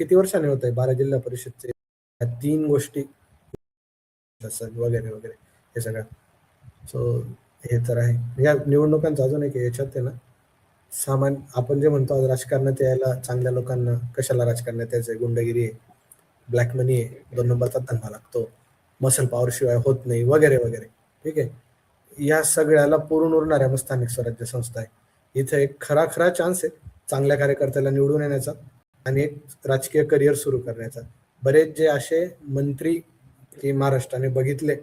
किती वर्षाने होत आहे? बारा जिल्हा परिषदचे या तीन गोष्टी वगैरे वगैरे हे सगळं. सो हे तर आहे. या निवडणुकांचा अजून एक याच्यात आहे ना सामान आपण जे म्हणतो आज राजकारणात यायला चांगल्या लोकांना कशाला राजकारणात यायचं गुंडगिरी आहे ब्लॅक मनी आहे दोन नंबरचा धंदा लागतो मसल पॉवर शिवाय होत नाही वगैरे वगैरे. ठीक आहे? या सगळ्याला पुरून उरणाऱ्या मग स्थानिक स्वराज्य संस्था आहे. इथे एक खरा खरा चान्स आहे चांगल्या कार्यकर्त्याला निवडून येण्याचा. आणि एक राजकीय करिअर सुरू करण्याचा. बरेच जे असे मंत्री की महाराष्ट्राने बघितले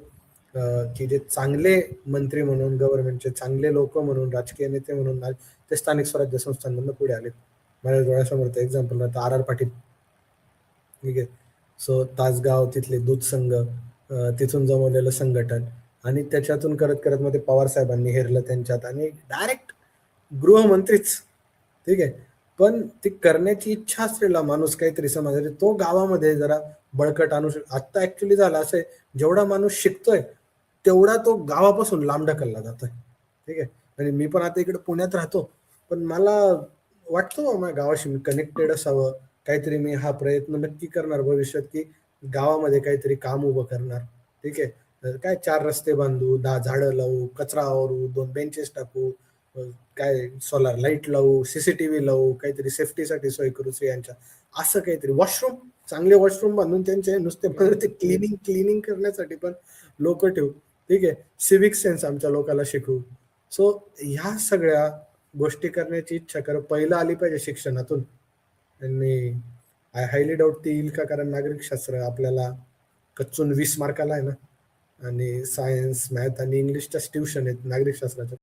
की जे चांगले मंत्री म्हणून गव्हर्नमेंटचे चांगले लोक म्हणून राजकीय नेते म्हणून ते स्थानिक स्वराज्य संस्थांमधून पुढे आले माझ्या डोळ्यासमोर एक्झाम्पल राहतं आर आर पाटील. ठीक आहे? सो तासगाव तिथले दूध संघ तिथून जमवलेलं संघटन आणि त्याच्यातून करत करत मध्ये पवार साहेबांनी हेरलं त्यांच्यात आणि डायरेक्ट गृहमंत्रीच. ठीक आहे? पण ती करण्याची इच्छा असलेला माणूस काहीतरी समाजाने तो गावामध्ये जरा बळकट आणू शक आत्ता ऍक्च्युली झालं असं आहे, जेवढा माणूस शिकतोय तेवढा तो गावापासून लांब ढकलला जातोय. ठीक आहे? आणि मी पण आता इकडे पुण्यात राहतो. पण मला वाटतं माझ्या गावाशी मी कनेक्टेड असावं. काहीतरी मी हा प्रयत्न नक्की करणार भविष्यात की गावामध्ये काहीतरी काम उभं करणार. ठीक आहे? काय चार रस्ते बांधू दहा झाडं लावू कचरा आवरू दोन बेंचेस टाकू काय सोलार लाइट लावू सीसीटीव्ही लावू काहीतरी सेफ्टीसाठी सोय करू स्त्रियांच्या. असं काहीतरी. वॉशरूम चांगले वॉशरूम बांधून त्यांचे नुसते ते क्लिनिंग क्लिनिंग करण्यासाठी पण लोक ठेवू. ठीक आहे? सिविक सेन्स आमच्या लोकांना शिकवू. सो ह्या सगळ्या गोष्टी करण्याची इच्छा कर. पहिलं आली पाहिजे शिक्षणातून. आणि आय हायली डाऊट ती येईल का? कारण नागरिक शास्त्र आपल्याला कच्चून वीस मार्काला आहे ना. आणि सायन्स मॅथ आणि इंग्लिशच्याच ट्युशन आहेत नागरिक शास्त्राच्या.